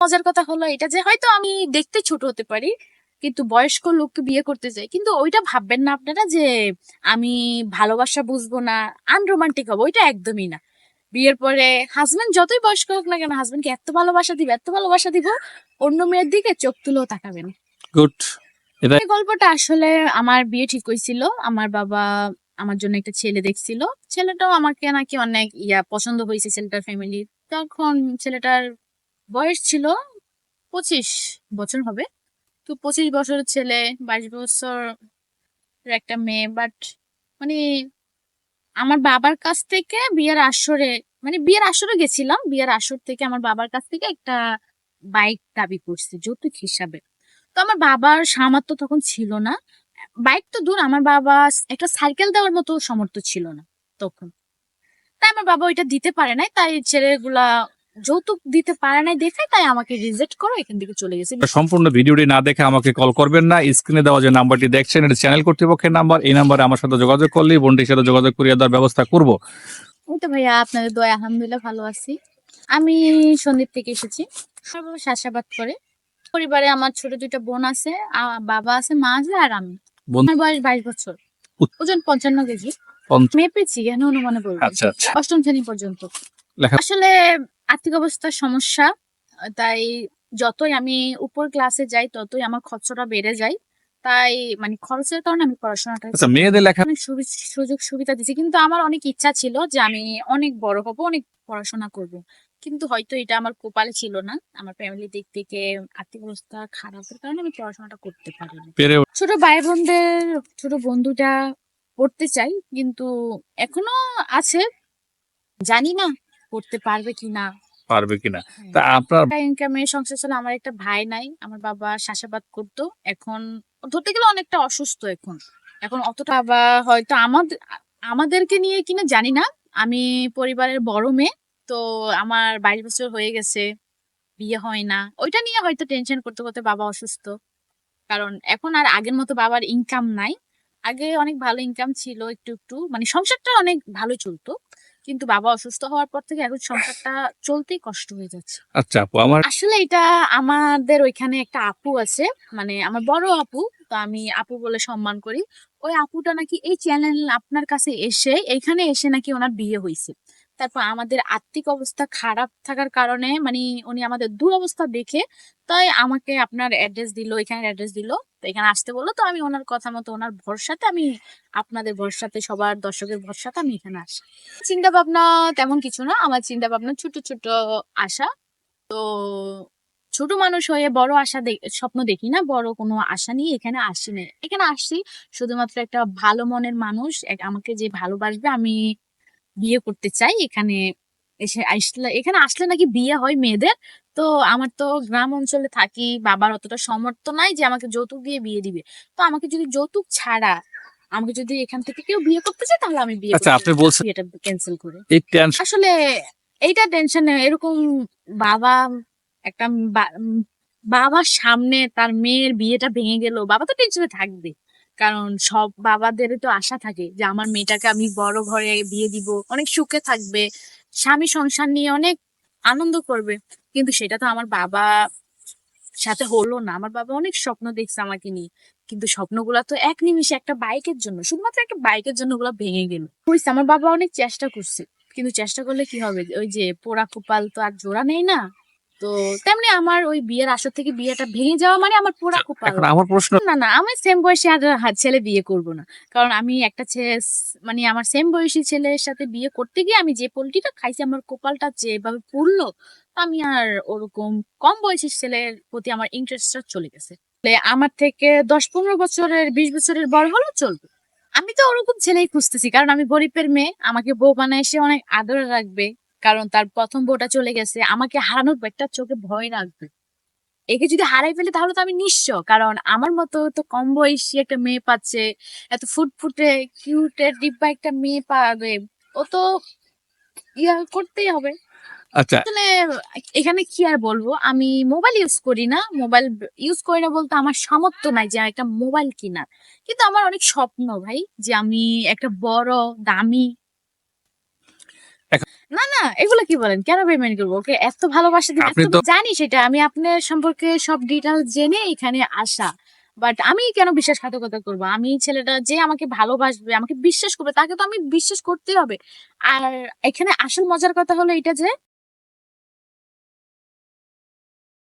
মজার কথা হলো এটা যে হয়তো আমি দেখতে ছোট হতে পারি কিন্তু বয়স্ক লোককে বিয়ে করতে চাই কিন্তু ওইটা ভাববেন না আপনারা যে আমি ভালোবাসা বুঝব না আনরোমান্টিক হব ওইটা একদমই না। বিয়ের পরে হাজবেন্ড যতই বয়স্ক হোক না কেন হাজবেন্ডকে এত ভালোবাসা দিব এত ভালোবাসা দিব অন্য মেয়ের দিকে চোখ তুলেও তাকাবেন। গুড এই গল্পটা আসলে আমার বিয়ে ঠিক হয়েছিল আমার বাবা আমার জন্য একটা ছেলে দেখছিল ছেলেটাও আমাকে নাকি অনেক ইয়া পছন্দ হয়েছে ছেলেটার ফ্যামিলি তখন ছেলেটার বয়স ছিল পঁচিশ বছর হবে। তো পঁচিশ বছরের ছেলে, বাইশ বছর একটা মেয়ে বাট মানে আমার বাবার কাছ থেকে বিয়ের আসরে মানে বিয়ের আসরে গেছিলাম, বিয়ের আসর থেকে আমার বাবার কাছ থেকে একটা বাইক দাবি করছে, যৌতুক হিসাবে। তো আমার বাবার সামর্থ্য তখন ছিল না। বাইক তো দূর, আমার বাবা একটা সাইকেল দেওয়ার মতো সামর্থ্য ছিল না তখন। তাই আমার বাবা ওইটা দিতে পারে নাই, তাই ছেলেগুলা যৌতুক দিতে পারে নাই দেখে তাই আমাকে রিজেক্ট করো এখান থেকে চলে গেছে। সম্পূর্ণ ভিডিওটি না দেখে আমাকে কল করবেন না। স্ক্রিনে দেওয়া যে নাম্বারটি দেখছেন এটা চ্যানেল কর্তৃপক্ষের নাম্বার। এই নাম্বারে আমার সাথে যোগাযোগ করলে বোনটির সাথে যোগাযোগ করিয়ে দেওয়ার ব্যবস্থা করব। ওই তো ভাইয়া আপনাদের দয়া আলহামদুলিল্লাহ ভালো আছি। আমি সন্দীপ থেকে এসেছি। আমার বাবা করে। পরিবারে আমার ছোট দুইটা বোন আছে বাবা আছে মা আছে আর আমি। আমার বয়স বাইশ বছর। ওজন পঞ্চান্ন কেজি। মেপেছি কেন অনুমানে বলব। আচ্ছা আচ্ছা। অষ্টম শ্রেণি পর্যন্ত। আসলে আর্থিক অবস্থার সমস্যা তাই যতই আমি উপর ক্লাসে যাই ততই আমার খরচটা বেড়ে যায়। তাই মানে খরচের কারণে আমি পড়াশোনাটা আচ্ছা মেয়েদের লেখা অনেক সুযোগ সুবিধা দিচ্ছে কিন্তু আমার অনেক ইচ্ছা ছিল যে আমি অনেক বড় হব অনেক পড়াশোনা করব। কিন্তু হয়তো এটা আমার কপালে ছিল না। আমার ফ্যামিলি দিক থেকে আর্থিক অবস্থা খারাপের কারণে আমি পড়াশোনাটা করতে পারিনি। ছোট ভাই বোনদের ছোট বন্ধুটা পড়তে চাই কিন্তু এখনও আছে। জানি না। করতে পারবে কি না পারবে কিনা? তা আপনার ইনকামে সংসার চলে আমার একটা ভাই নাই আমার বাবা চাষাবাদ করতো এখন ধরতে গেলে অনেকটা অসুস্থ এখন। এখন অতটা বাবা হয়তো আমাদের আমাদেরকে নিয়ে কিনা জানি না। আমি পরিবারের বড় মেয়ে তো আমার বাইশ বছর হয়ে গেছে বিয়ে হয় না। ওইটা নিয়ে হয়তো টেনশন করতে করতে বাবা অসুস্থ। কারণ এখন আর আগের মতো বাবার ইনকাম নাই। আগে অনেক ভালো ইনকাম ছিল একটু একটু মানে সংসারটা অনেক ভালো চলতো। কিন্তু বাবা অসুস্থ হওয়ার পর থেকে এখন সংসারটা চলতেই কষ্ট হয়ে যাচ্ছে। আচ্ছা আপু আমার আসলে এটা আমাদের ওইখানে একটা আপু আছে মানে আমার বড় আপু তো আমি আপু বলে সম্মান করি। ওই আপুটা নাকি এই চ্যানেল আপনার কাছে এসে এখানে এসে নাকি ওনার বিয়ে হয়েছে তারপর আমাদের আর্থিক অবস্থা খারাপ থাকার কারণে মানে উনি আমাদের দুরবস্থা দেখে, তাই আমাকে আপনার অ্যাড্রেস দিল এখানে অ্যাড্রেস দিল, তো এখানে আসতে বলল, তো আমি ওনার কথা মতো, ওনার ভরসাতে আমি আপনাদের ভরসাতে, সবার দর্শকের ভরসাতে আমি এখানে আসি। চিন্তা ভাবনা তেমন কিছু না, আমার চিন্তা ভাবনা ছোট ছোট আশা। তো ছোট মানুষ হয়ে বড় আশা স্বপ্ন দেখি না, বড় কোনো আশা নিয়ে এখানে আসি না। এখানে আসছি শুধুমাত্র একটা ভালো মনের মানুষ আমাকে যে ভালোবাসবে আমি বিয়ে করতে চাই এখানে এসে আসলে এখানে আসলে নাকি বিয়ে হয় মেয়েদের। তো আমার তো গ্রাম অঞ্চলে থাকি বাবার অতটা সমর্থ নাই যে আমাকে যৌতুক দিয়ে বিয়ে দিবে। তো আমাকে যদি যৌতুক ছাড়া আমাকে যদি এখান থেকে কেউ বিয়ে করতে চায় তাহলে আমি বিয়ে আচ্ছা, আপনি বলছেন- বিয়েটা ক্যান্সেল করে। এই টেনশন আসলে এইটা টেনশন এরকম বাবা একটা বাবার সামনে তার মেয়ের বিয়েটা ভেঙে গেল বাবা তো টেনশনে থাকবে কারণ সব বাবাদেরই তো আশা থাকে যে আমার মেয়েটাকে আমি বড় ঘরে বিয়ে দিব, অনেক সুখে থাকবে, স্বামী সংসার নিয়ে অনেক আনন্দ করবে। কিন্তু সেটা তো আমার বাবা সাথে হলো না। আমার বাবা অনেক স্বপ্ন দেখছে আমাকে নিয়ে। কিন্তু স্বপ্নগুলা তো এক নিমিষে একটা বাইকের জন্য, শুধুমাত্র একটা বাইকের জন্য ওগুলো ভেঙে গেল। আমার বাবা অনেক চেষ্টা করছে। কিন্তু চেষ্টা করলে কি হবে? ওই যে পোড়া কপাল তো আর জোড়া নেই না। তো তেমনি আমার ওই বিয়ের আসর থেকে বিয়েটা ভেঙে যাওয়া মানে আমার পোড়া কপাল এখন আমার প্রশ্ন না না আমি সেম বয়সী আর ছেলে বিয়ে করব না। কারণ আমি একটা ছেলে মানে আমার সেম বয়সী ছেলের সাথে বিয়ে করতে গিয়ে আমি যে পোলট্রিটা খাইছি আমার কপালটা যেভাবে পুড়লো আমি আর ওরকম কম বয়সী ছেলের প্রতি আমার ইন্টারেস্টটা চলে গেছে। আমার থেকে দশ পনেরো বছরের বিশ বছরের বড় হলেও চলবে। আমি তো ওরকম ছেলেই খুঁজতেছি কারণ আমি গরিবের মেয়ে আমাকে বউ বানায় এসে অনেক আদরে রাখবে। কারণ তার প্রথম বউটা চলে গেছে আমাকে হারানোর একটা চোখে ভয় রাখবে একে যদি হারাই ফেলে তাহলে তো আমি নিঃস্ব কারণ আমার মতো তো কম বয়সী একটা মেয়ে পাচ্ছে এত ফুটফুটে কিউটের ডিব্বা একটা মেয়ে পাবে ও তো ইয়া করতেই হবে। আচ্ছা। আসলে এখানে কি আর বলব আমি মোবাইল ইউজ করি না মোবাইল ইউজ করি না বলতে আমার সামর্থ্য নাই যে একটা মোবাইল কেনার কিন্তু আমার অনেক স্বপ্ন ভাই যে আমি একটা বড় দামি কি বলেন? কেন পেমেন্ট করব? ওকে এত ভালোবাসা দিন জানি সেটা। আমি আপনার সম্পর্কে সব ডিটেল জেনে এখানে আসা। বাট আমি কেন বিশ্বাসঘাতকতা করব? আমি ছেলেটা যে আমাকে ভালোবাসবে আমাকে বিশ্বাস করবে তাকে তো আমি বিশ্বাস করতেই হবে। আর এখানে আসল মজার কথা হলো এটা যে